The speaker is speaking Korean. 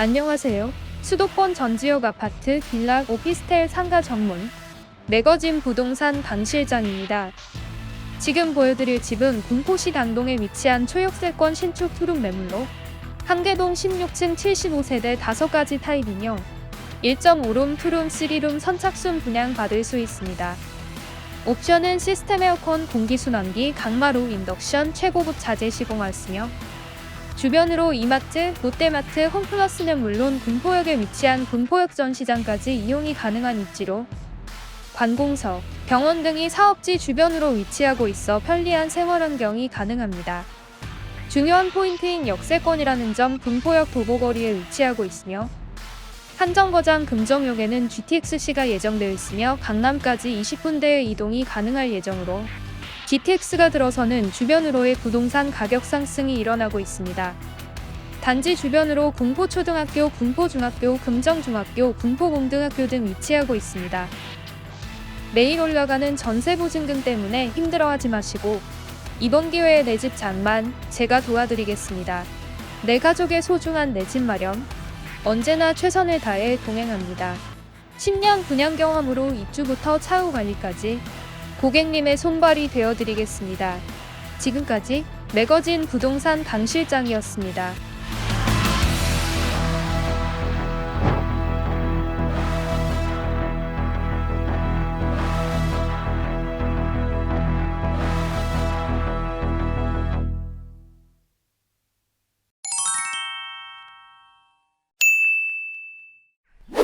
안녕하세요. 수도권 전 지역 아파트, 빌라, 오피스텔 상가 전문 매거진 부동산 강 실장입니다. 지금 보여드릴 집은 군포시 당동에 위치한 초역세권 신축 투룸 매물로 한계동 16층 75세대 5가지 타입이며 1.5룸, 투룸, 3룸 선착순 분양 받을 수 있습니다. 옵션은 시스템 에어컨, 공기순환기, 강마루, 인덕션, 최고급 자재 시공할 쓰며 주변으로 이마트, 롯데마트, 홈플러스는 물론 군포역에 위치한 군포역 전시장까지 이용이 가능한 입지로 관공서, 병원 등이 사업지 주변으로 위치하고 있어 편리한 생활 환경이 가능합니다. 중요한 포인트인 역세권이라는 점 군포역 도보거리에 위치하고 있으며 한정거장 금정역에는 GTX-C가 예정되어 있으며 강남까지 20분대의 이동이 가능할 예정으로 GTX가 들어서는 주변으로의 부동산 가격 상승이 일어나고 있습니다. 단지 주변으로 군포초등학교, 군포중학교, 금정중학교, 군포공등학교 등 위치하고 있습니다. 매일 올라가는 전세 보증금 때문에 힘들어하지 마시고 이번 기회에 내 집 장만 제가 도와드리겠습니다. 내 가족의 소중한 내 집 마련 언제나 최선을 다해 동행합니다. 10년 분양 경험으로 입주부터 차후 관리까지 고객님의 손발이 되어드리겠습니다. 지금까지 매거진 부동산 강 실장이었습니다.